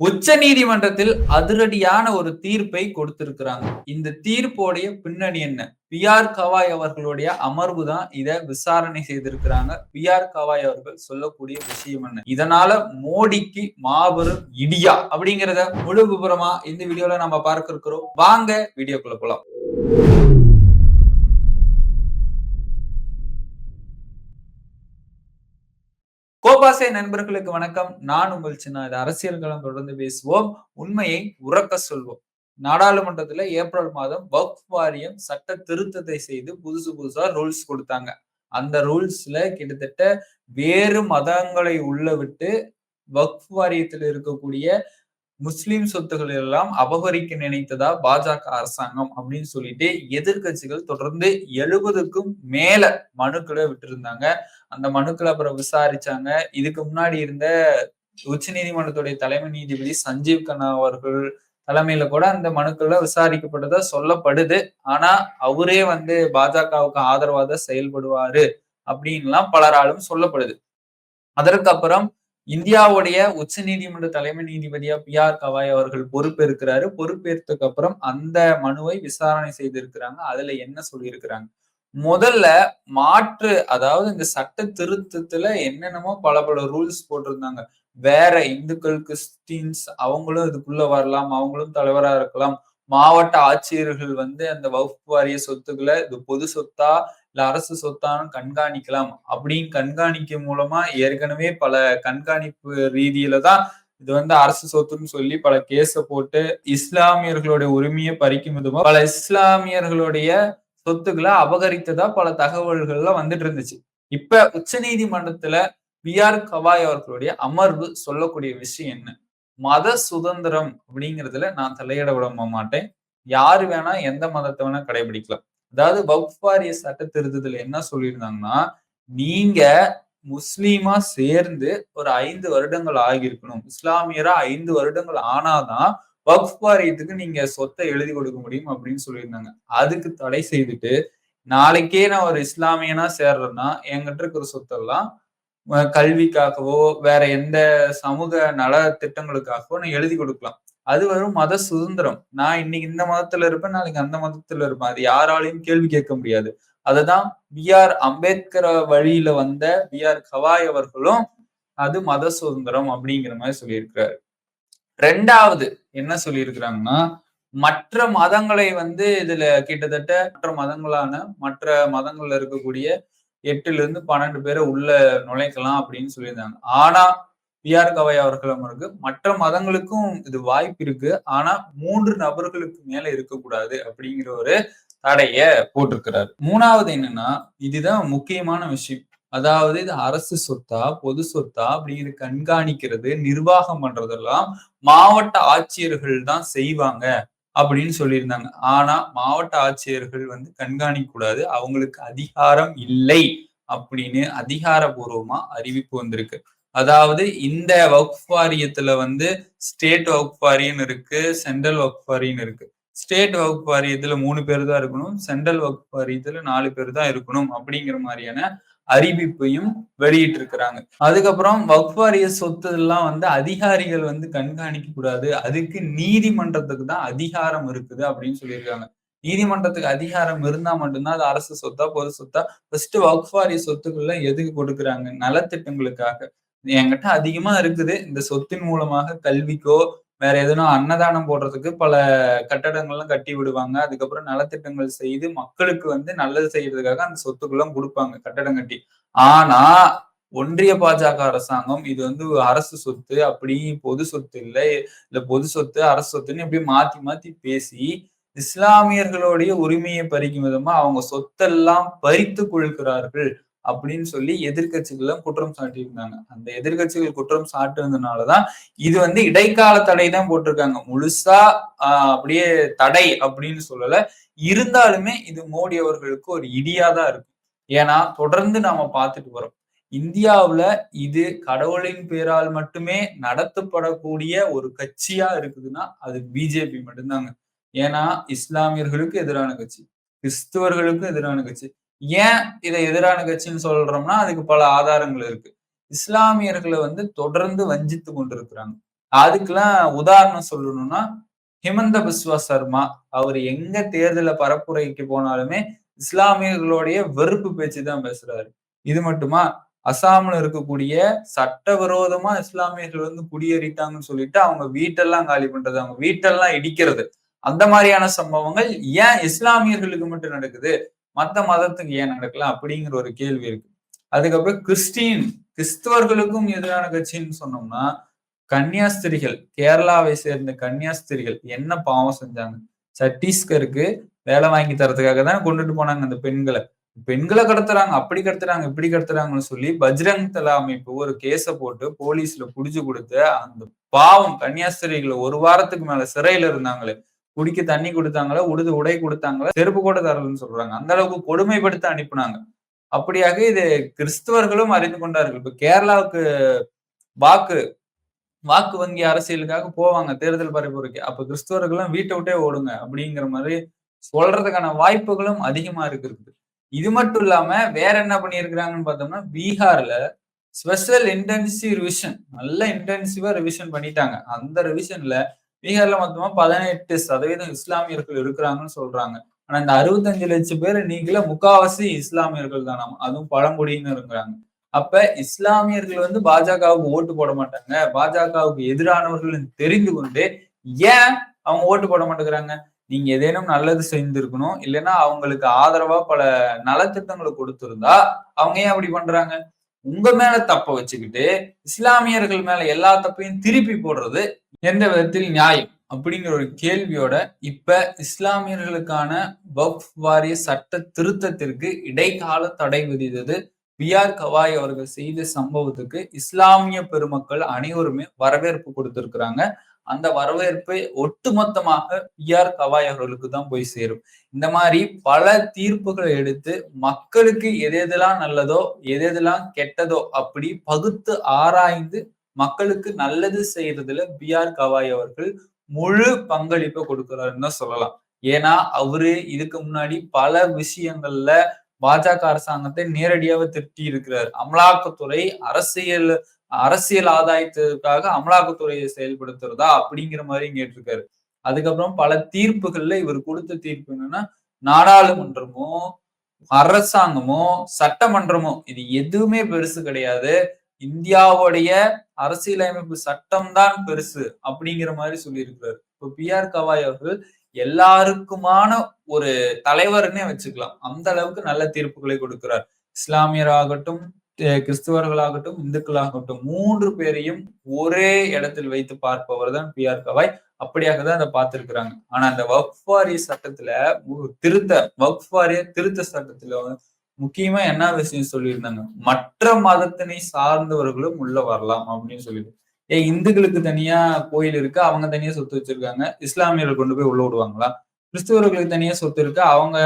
உச்ச நீதிமன்றத்தில் அதிரடியான ஒரு தீர்ப்பை கொடுத்திருக்கிறாங்க. இந்த தீர்ப்போடைய பின்னணி என்ன? பி. ஆர். கவாய் அவர்களுடைய அமர்வு தான் இதை விசாரணை செய்திருக்கிறாங்க. பி. ஆர். கவாய் அவர்கள் சொல்லக்கூடிய விஷயம் என்ன? இதனால மோடிக்கு மாபெரும் இடியா அப்படிங்கிறத முழு விபரமா இந்த வீடியோல நம்ம பார்க்க இருக்கிறோம் வாங்க வீடியோக்குள்ள போலாம். கோபாசே நண்பர்களுக்கு வணக்கம். நான் உங்கள் சின்ன இது அரசியல் களம் தொடர்ந்து பேசுவோம். உண்மையை உறக்க சொல்வோம். நாடாளுமன்றத்துல ஏப்ரல் மாதம் வக்ஃப் வாரியம் சட்ட திருத்தத்தை செய்து புதுசு புதுசா ரூல்ஸ் கொடுத்தாங்க. அந்த ரூல்ஸ்ல கிட்டத்தட்ட வேறு மதங்களை உள்ள விட்டு வக்ஃப் வாரியத்தில் இருக்கக்கூடிய முஸ்லிம் சொத்துக்கள் எல்லாம் அபகரிக்க நினைத்ததா பாஜக அரசாங்கம் அப்படின்னு சொல்லிட்டு எதிர்கட்சிகள் தொடர்ந்து எழுபதுக்கும் மேல மனுக்களை விட்டுருந்தாங்க. அந்த மனுக்களை அப்புறம் விசாரிச்சாங்க. இதுக்கு முன்னாடி இருந்த உச்ச நீதிமன்றத்துடைய தலைமை நீதிபதி சஞ்சீவ் கண்ணா அவர்கள் தலைமையில கூட அந்த மனுக்கள்ல விசாரிக்கப்பட்டதா சொல்லப்படுது. ஆனா அவரே வந்து பாஜகவுக்கு ஆதரவாக செயல்படுவாரு அப்படின்லாம் பலராலும் சொல்லப்படுது. அதற்கப்புறம் இந்தியாவுடைய உச்ச நீதிமன்ற தலைமை நீதிபதியா பி ஆர் கவாய் அவர்கள் பொறுப்பேற்கிறாரு. பொறுப்பேற்றதுக்கு அப்புறம் அந்த மனுவை விசாரணை செய்திருக்கிறாங்க. அதுல என்ன சொல்லியிருக்கிறாங்க? முதல்ல மாற்று அதாவது இந்த சட்ட திருத்தத்துல என்னென்னமோ பல பல ரூல்ஸ் போட்டிருந்தாங்க. வேற இந்துக்கள் கிறிஸ்டின்ஸ் அவங்களும் இதுக்குள்ள வரலாம் அவங்களும் தலைவரா இருக்கலாம். மாவட்ட ஆட்சியர்கள் வந்து அந்த வகுப்பு வாரிய சொத்துக்களை இது பொது சொத்தா இல்ல அரசு சொத்தான்னு கண்காணிக்கலாம். அப்படின்னு கண்காணிக்க மூலமா ஏற்கனவே பல கண்காணிப்பு ரீதியில தான் இது வந்து அரசு சொத்துன்னு சொல்லி பல கேஸ போட்டு இஸ்லாமியர்களுடைய உரிமையை பறிக்கும் விதமா பல இஸ்லாமியர்களுடைய சொத்துக்களை அபகரித்ததா பல தகவல்கள்லாம் வந்துட்டு இருந்துச்சு இப்ப உச்ச நீதிமன்றத்துல பி ஆர் கவாய் அவர்களுடைய அமர்வு சொல்லக்கூடிய விஷயம் என்ன? மத சுதந்திரம் அப்படிங்கிறதுல நான் தலையிட விட மாட்டேன். யாரு வேணா எந்த மதத்தை வேணா கடைபிடிக்கலாம். அதாவது வக்ஃபாரிய சட்ட திருத்தத்துல என்ன சொல்லியிருந்தாங்கன்னா நீங்க முஸ்லீமா சேர்ந்து ஒரு ஐந்து வருடங்கள் ஆகியிருக்கணும். இஸ்லாமியரா ஐந்து வருடங்கள் ஆனாதான் வக்ஃப் வாரியத்துக்கு நீங்க சொத்தை எழுதி கொடுக்க முடியும் அப்படின்னு சொல்லியிருந்தாங்க. அதுக்கு தடை செய்துட்டு நாளைக்கே நான் ஒரு இஸ்லாமியனா சேர்றேன்னா என்கிட்ட இருக்கிற சொத்தெல்லாம் கல்விக்காகவோ வேற எந்த சமூக நல திட்டங்களுக்காகவோ நான் எழுதி கொடுக்கலாம். அது வரும் மத சுதந்திரம். நான் இன்னைக்கு இந்த மதத்துல இருப்பேன் நாளைக்கு அந்த மதத்துல இருப்பேன். அது யாராலையும் கேள்வி கேட்க முடியாது. அததான் பி ஆர் அம்பேத்கர் வழியில வந்த பி ஆர் கவாய் அவர்களும் அது மத சுதந்திரம் அப்படிங்கிற மாதிரி சொல்லியிருக்கிறாரு. ரெண்டாவது என்ன சொல்லியிருக்கிறாங்கன்னா மற்ற மதங்களை வந்து இதுல கிட்டத்தட்ட மற்ற மதங்களான மற்ற மதங்கள்ல இருக்கக்கூடிய எட்டுல இருந்து பன்னெண்டு பேரை உள்ள நுழைக்கலாம் அப்படின்னு சொல்லியிருந்தாங்க. ஆனா பி ஆர் கவாய் அவர்களும் இருக்கு மற்ற மதங்களுக்கும் இது வாய்ப்பு இருக்கு. ஆனா மூன்று நபர்களுக்கு மேல இருக்கக்கூடாது அப்படிங்கிற ஒரு தடைய போட்டிருக்கிறாரு. மூணாவது என்னன்னா இதுதான் முக்கியமான விஷயம். அதாவது இது அரசு சொத்தா பொது சொத்தா அப்படிங்கிற கண்காணிக்கிறது நிர்வாகம் பண்றதெல்லாம் மாவட்ட ஆட்சியர்கள் தான் செய்வாங்க அப்படின்னு சொல்லியிருந்தாங்க. ஆனா மாவட்ட ஆட்சியர்கள் வந்து கண்காணிக்க கூடாது. அவங்களுக்கு அதிகாரம் இல்லை அப்படின்னு அதிகாரபூர்வமா அறிவிப்பு வந்திருக்கு. அதாவது இந்த வக்ஃப் வாரியத்துல வந்து ஸ்டேட் வகுப்பு வாரியம் இருக்கு சென்ட்ரல் வக்ஃப் வாரியம் இருக்கு. ஸ்டேட் வகுப்பு வாரியத்துல மூணு பேர் தான் இருக்கணும் சென்ட்ரல் வகுப்பு வாரியத்துல நாலு பேர் தான் இருக்கணும் அப்படிங்கிற மாதிரியான அறிவிப்பையும் வெளியிட்டிருக்கிறாங்க. அதுக்கப்புறம் வக்வாரிய சொத்து எல்லாம் வந்து அதிகாரிகள் வந்து கண்காணிக்க கூடாது. அதுக்கு நீதிமன்றத்துக்கு தான் அதிகாரம் இருக்குது அப்படின்னு சொல்லியிருக்காங்க. நீதிமன்றத்துக்கு அதிகாரம் இருந்தா மட்டும்தான் அது அரசு சொத்தா பொது சொத்தா ஃபர்ஸ்ட் வக்ஃபாரிய சொத்துக்கள்ல எதுக்கு கொடுக்குறாங்க? நலத்திட்டங்களுக்காக. என்கிட்ட அதிகமா இருக்குது. இந்த சொத்தின் மூலமாக கல்விக்கோ வேற எதுனா அன்னதானம் போடுறதுக்கு பல கட்டடங்கள்லாம் கட்டி விடுவாங்க. அதுக்கப்புறம் நலத்திட்டங்கள் செய்து மக்களுக்கு வந்து நல்லது செய்யறதுக்காக அந்த சொத்துக்கள்லாம் கொடுப்பாங்க கட்டடம் கட்டி. ஆனா ஒன்றிய பாஜக அரசாங்கம் இது வந்து அரசு சொத்து அப்படி பொது சொத்து இல்லை. இல்ல பொது சொத்து அரசு சொத்துன்னு எப்படி மாத்தி மாத்தி பேசி இஸ்லாமியர்களுடைய உரிமையை பறிக்கும் விதமா அவங்க சொத்தெல்லாம் பறித்து கொள்கிறார்கள் அப்படின்னு சொல்லி எதிர்கட்சிகள் குற்றம் சாட்டியிருந்தாங்க அந்த எதிர்கட்சிகள் குற்றம் சாட்டுனதுனாலதான் இது வந்து இடைக்கால தடை தான் போட்டிருக்காங்க. முழுசா ஆஹ் அப்படியே தடை அப்படின்னு சொல்லல. இருந்தாலுமே இது மோடி அவர்களுக்கு ஒரு இடியாதான் இருக்கு. ஏன்னா தொடர்ந்து நாம பார்த்துட்டு வரோம் இந்தியாவுல இது கடவுளின் பேரால் மட்டுமே நடத்தப்படக்கூடிய ஒரு கட்சியா இருக்குதுன்னா அது பிஜேபி மட்டும்தாங்க. ஏன்னா இஸ்லாமியர்களுக்கு எதிரான கட்சி கிறிஸ்துவர்களுக்கு எதிரான கட்சி. ஏன் இதை எதிரான கட்சின்னு சொல்றோம்னா அதுக்கு பல ஆதாரங்கள் இருக்கு. இஸ்லாமியர்களை வந்து தொடர்ந்து வஞ்சித்து கொண்டிருக்கிறாங்க. அதுக்கெல்லாம் உதாரணம் சொல்லணும்னா ஹிமந்த பிஸ்வா சர்மா அவர் எங்க தேர்தல பரப்புரைக்கு போனாலுமே இஸ்லாமியர்களுடைய வெறுப்பு பேச்சு தான் பேசுறாரு. இது மட்டுமா அசாம்ல இருக்கக்கூடிய சட்டவிரோதமா இஸ்லாமியர்கள் வந்து குடியேறிட்டாங்கன்னு சொல்லிட்டு அவங்க வீட்டெல்லாம் காலி பண்றது அவங்க வீட்டெல்லாம் இடிக்கிறது அந்த மாதிரியான சம்பவங்கள் ஏன் இஸ்லாமியர்களுக்கு மட்டும் நடக்குது? மத்த மதத்துக்கு ஏன் நடக்கல அப்படிங்கிற ஒரு கேள்வி இருக்கு. அதுக்கப்புறம் கிறிஸ்டின் கிறிஸ்தவர்களுக்கும் எதிரான கட்சின்னு சொன்னோம்னா கன்னியாஸ்திரிகள் கேரளாவை சேர்ந்த கன்னியாஸ்திரிகள் என்ன பாவம் செஞ்சாங்க? சத்தீஸ்கருக்கு வேலை வாங்கி தரதுக்காக தான் கொண்டுட்டு போனாங்க அந்த பெண்களை. பெண்களை கடத்துறாங்க அப்படி கடத்துறாங்க இப்படி கடத்துறாங்கன்னு சொல்லி பஜ்ரங் தலா அமைப்பு ஒரு கேஸ போட்டு போலீஸ்ல புடிச்சு கொடுத்து அந்த பாவம் கன்னியாஸ்திரிகளை ஒரு வாரத்துக்கு மேல சிறையில இருந்தாங்களே குடிக்க தண்ணி கொடுத்தாங்களா உடுது உடை கொடுத்தாங்களா செருப்பு கூட தரலன்னு சொல்றாங்க. அந்த அளவுக்கு கொடுமைப்படுத்த அனுப்புனாங்க. அப்படியாக இது கிறிஸ்தவர்களும் அறிந்து கொண்டார்கள். இப்ப கேரளாவுக்கு வாக்கு வாக்கு வங்கி அரசியலுக்காக போவாங்க தேர்தல் பரப்புரைக்கு அப்ப கிறிஸ்தவர்களும் வீட்டை விட்டே ஓடுங்க அப்படிங்கிற மாதிரி சொல்றதுக்கான வாய்ப்புகளும் அதிகமா இருக்கிறது. இது மட்டும் இல்லாம வேற என்ன பண்ணிருக்கிறாங்கன்னு பார்த்தோம்னா பீகார்ல ஸ்பெஷல் இன்டென்சிவ் ரிவிஷன் நல்ல இன்டென்சிவா ரிவிஷன் பண்ணிட்டாங்க. அந்த ரிவிஷன்ல பீகார்ல மொத்தமா பதினெட்டு சதவீதம் இஸ்லாமியர்கள் இருக்கிறாங்கன்னு சொல்றாங்க. ஆனா இந்த அறுபத்தஞ்சு லட்சம் பேர் நீங்கள முக்காவாசி இஸ்லாமியர்கள் தானாம் அதுவும் பழங்குடியினர் இருக்கிறாங்க அப்ப இஸ்லாமியர்கள் வந்து பாஜகவுக்கு ஓட்டு போட மாட்டாங்க. பாஜகவுக்கு எதிரானவர்கள் தெரிந்து கொண்டு ஏன் அவங்க ஓட்டு போட மாட்டேங்கிறாங்க? நீங்க ஏதேனும் நல்லது செய்திருக்கணும். இல்லைன்னா அவங்களுக்கு ஆதரவா பல நலத்திட்டங்களை கொடுத்திருந்தா அவங்க ஏன் அப்படி பண்றாங்க? உங்க மேல தப்ப வச்சுக்கிட்டு இஸ்லாமியர்கள் மேல எல்லா தப்பையும் திருப்பி போடுறது எந்த விதத்தில் நியாயம்? அப்படிங்கிற ஒரு கேள்வியோட இப்ப இஸ்லாமியர்களுக்கான வக்ஃப் வாரிய சட்ட திருத்தத்திற்கு இடைக்கால தடை விதித்தது பி ஆர் கவாய் அவர்கள் செய்த சம்பவத்துக்கு இஸ்லாமிய பெருமக்கள் அனைவருமே வரவேற்பு கொடுத்திருக்கிறாங்க. அந்த வரவேற்பை ஒட்டுமொத்தமாக பி ஆர் கவாய் அவர்களுக்கு தான் போய் சேரும். இந்த மாதிரி பல தீர்ப்புகளை எடுத்து மக்களுக்கு எது எதெல்லாம் நல்லதோ எது எதெல்லாம் கெட்டதோ அப்படி பகுத்து ஆராய்ந்து மக்களுக்கு நல்லது செய்யறதுல பி ஆர் கவாய் அவர்கள் முழு பங்களிப்பை கொடுக்கிறாருன்னு தான் சொல்லலாம். ஏன்னா அவரு இதுக்கு முன்னாடி பல விஷயங்கள்ல பாஜக அரசாங்கத்தை நேரடியாக திட்டி இருக்கிறார். அமலாக்கத்துறை அரசியல் அரசியல் ஆதாயத்திற்காக அமலாக்கத்துறையை செயல்படுத்துறதா அப்படிங்கிற மாதிரி கேட்டிருக்காரு. அதுக்கப்புறம் பல தீர்ப்புகள்ல இவர் கொடுத்த தீர்ப்பு என்னன்னா நாடாளுமன்றமோ அரசாங்கமோ சட்டமன்றமோ இது எதுவுமே பெருசு கிடையாது. இந்தியாவுடைய அரசியலமைப்பு சட்டம் தான் பெருசு அப்படிங்கிற மாதிரி சொல்லியிருக்கிறாரு. இப்போ பி ஆர் கவாய் அவர்கள் எல்லாருக்குமான ஒரு தலைவர்னே வச்சுக்கலாம். அந்த அளவுக்கு நல்ல தீர்ப்புகளை கொடுக்கிறார். இஸ்லாமியராகட்டும் கிறிஸ்துவர்களாகட்டும் இந்துக்களாகட்டும் மூன்று பேரையும் ஒரே இடத்தில் வைத்து பார்ப்பவர் தான் பி ஆர் கவாய். அப்படியாக தான் அதை பார்த்திருக்கிறாங்க. ஆனா அந்த வக்ஃபாரிய சட்டத்துல திருத்த வக்ஃபாரிய திருத்த சட்டத்துல முக்கியமா என்ன விஷயம் சொல்லியிருந்தாங்க மற்ற மதத்தினை சார்ந்தவர்களும் உள்ள வரலாம் அப்படின்னு சொல்லிட்டு. ஏ இந்துக்களுக்கு தனியா கோயில் இருக்கு அவங்க தனியா சொத்து வச்சிருக்காங்க. இஸ்லாமியர்கள் கொண்டு போய் உள்ள விடுவாங்களா? கிறிஸ்துவர்களுக்கு தனியா சொத்து இருக்கு அவங்க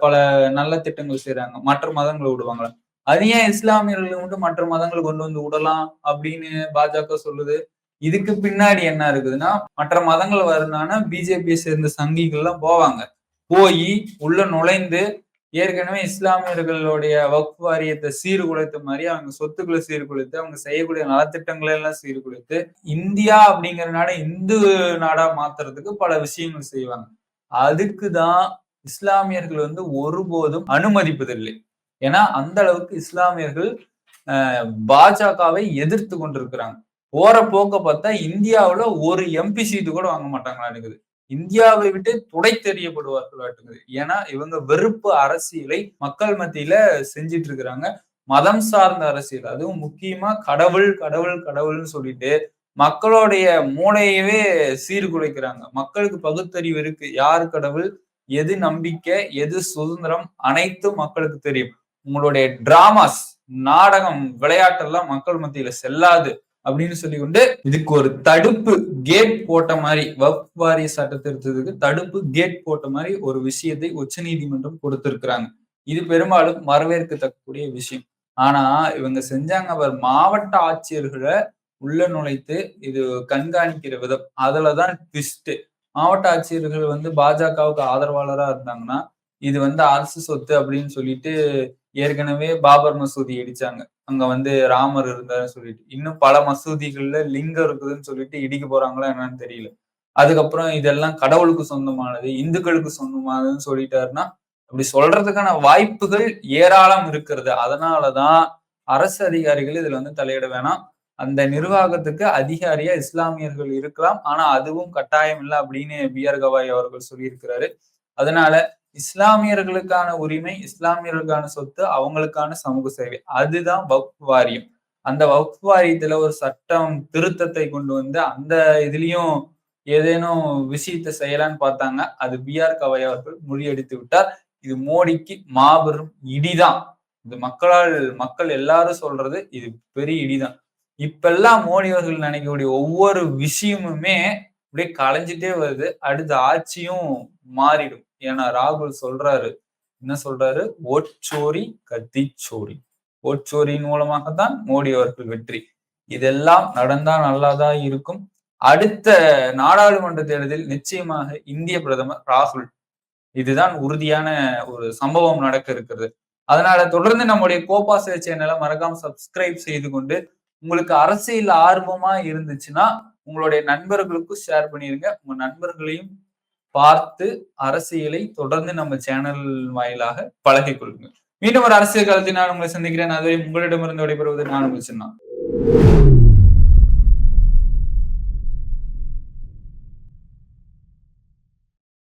பல நல்ல திட்டங்கள் செய்யறாங்க மற்ற மதங்களை விடுவாங்களா? அது ஏன் இஸ்லாமியர்கள் மட்டும் மற்ற மதங்களை கொண்டு வந்து விடலாம் அப்படின்னு பாஜக சொல்லுது? இதுக்கு பின்னாடி என்ன இருக்குதுன்னா மற்ற மதங்கள் வரணும்னா பிஜேபியை சேர்ந்த சங்கிகள்லாம் போவாங்க. போய் உள்ள நுழைந்து ஏற்கனவே இஸ்லாமியர்களுடைய வக்ஃப் வாரியத்தை சீர்குலைத்த மாதிரி அவங்க சொத்துக்களை சீர்குலைத்து அவங்க செய்யக்கூடிய நலத்திட்டங்களை எல்லாம் சீர்குலைத்து இந்தியா அப்படிங்கறதுனால இந்து நாடா மாத்துறதுக்கு பல விஷயங்கள் செய்வாங்க. அதுக்கு தான் இஸ்லாமியர்கள் வந்து ஒருபோதும் அனுமதிப்பதில்லை. ஏன்னா அந்த அளவுக்கு இஸ்லாமியர்கள் பாஜகவை எதிர்த்து கொண்டிருக்கிறாங்க. போற போக்க பார்த்தா இந்தியாவில் ஒரு எம்பி சீட்டு கூட வாங்க மாட்டாங்களா இருக்குது. இந்தியாவை விட்டு துடை தெரியப்படுவார்கள் ஏன்னா இவங்க வெறுப்பு அரசியலை மக்கள் மத்தியில செஞ்சிட்டு இருக்கிறாங்க மதம் சார்ந்த அரசியல். அதுவும் முக்கியமா கடவுள் கடவுள் கடவுள்னு சொல்லிட்டு மக்களுடைய மூளையவே சீர்குலைக்கிறாங்க. மக்களுக்கு பகுத்தறிவு இருக்கு. யார் கடவுள்? எது நம்பிக்கை? எது சுதந்திரம்? அனைத்தும் மக்களுக்கு தெரியும். உங்களுடைய டிராமாஸ் நாடகம் விளையாட்டெல்லாம் மக்கள் மத்தியில செல்லாது. அப்படின்னு சொல்லி கொண்டு இதுக்கு ஒரு தடுப்பு கேட் போட்ட மாதிரி வப் வாரிய சட்ட திருத்தத்துக்கு தடுப்பு கேட் போட்ட மாதிரி ஒரு விஷயத்தை உச்ச நீதிமன்றம் கொடுத்திருக்கிறாங்க. இது பெரும்பாலும் வரவேற்கத்தக்கக்கூடிய விஷயம். ஆனா இவங்க செஞ்சாங்க. அவர் மாவட்ட ஆட்சியர்களை உள்ள நுழைத்து இது கண்காணிக்கிற விதம். அதுலதான் ட்விஸ்ட் மாவட்ட ஆட்சியர்கள் வந்து பாஜகவுக்கு ஆதரவாளரா இருந்தாங்கன்னா இது வந்து அரசு சொத்து அப்படின்னு சொல்லிட்டு ஏற்கனவே பாபர் மசூதி இடிச்சாங்க. அங்க வந்து ராமர் இருந்தாருன்னு சொல்லிட்டு. இன்னும் பல மசூதிகள்ல லிங்கம் இருக்குதுன்னு சொல்லிட்டு இடிக்க போறாங்களா என்னன்னு தெரியல. அதுக்கப்புறம் இதெல்லாம் கடவுளுக்கு சொந்தமானது இந்துக்களுக்கு சொந்தமானதுன்னு சொல்லிட்டாருன்னா அப்படி சொல்றதுக்கான வாய்ப்புகள் ஏராளம் இருக்கிறது. அதனாலதான் அரசு அதிகாரிகள் இதுல வந்து தலையிட வேணாம். அந்த நிர்வாகத்துக்கு அதிகாரியா இஸ்லாமியர்கள் இருக்கலாம். ஆனா அதுவும் கட்டாயம் இல்லை அப்படின்னு பி ஆர் கவாய் அவர்கள் சொல்லியிருக்கிறாரு. அதனால இஸ்லாமியர்களுக்கான உரிமை இஸ்லாமியர்களுக்கான சொத்து அவங்களுக்கான சமூக சேவை. அதுதான் வக்ஃப் வாரியம். அந்த வக்ஃப் வாரியத்துல ஒரு சட்டம் திருத்தத்தை கொண்டு வந்து அந்த இதுலயும் ஏதேனும் விஷயத்தை செய்யலான்னு பார்த்தாங்க. அது பி ஆர் கவாய் அவர்கள் முறியடித்து விட்டார். இது மோடிக்கு மாபெரும் இடிதான். இது மக்களால் மக்கள் எல்லாரும் சொல்றது இது பெரிய இடிதான். இப்பெல்லாம் மோடி அவர்கள் நினைக்கக்கூடிய ஒவ்வொரு விஷயமுமே அப்படியே களைஞ்சிட்டே வருது. அடுத்த ஆட்சியும் மாறிடும். ஏன்னா ராகுல் சொல்றாரு. என்ன சொல்றாரு? ஓட்சோரி கத்திச்சோரி. ஓட்சோரியின் மூலமாகத்தான் மோடி அவர்கள் வெற்றி. இதெல்லாம் நடந்தா நல்லாதான் இருக்கும்? அடுத்த நாடாளுமன்ற தேர்தலில் நிச்சயமாக இந்திய பிரதமர் ராகுல். இதுதான் உறுதியான ஒரு சம்பவம் நடக்க இருக்கிறது. அதனால தொடர்ந்து நம்முடைய கோபாச சேனலை மறக்காம சப்ஸ்கிரைப் செய்து கொண்டு உங்களுக்கு அரசியல் ஆர்வமா இருந்துச்சுன்னா உங்களுடைய நண்பர்களுக்கும் ஷேர் பண்ணிருங்க. உங்க நண்பர்களையும் பார்த்து அரசியலை தொடர்ந்து நம்ம சேனல் வாயிலாக பழகி கொள்ளுங்க மீண்டும் ஒரு அரசியல் காலத்தில் நான் உங்களை சந்திக்கிறேன். அதுவரை உங்களிடமிருந்து விடைபெறுவது நான் உங்கள்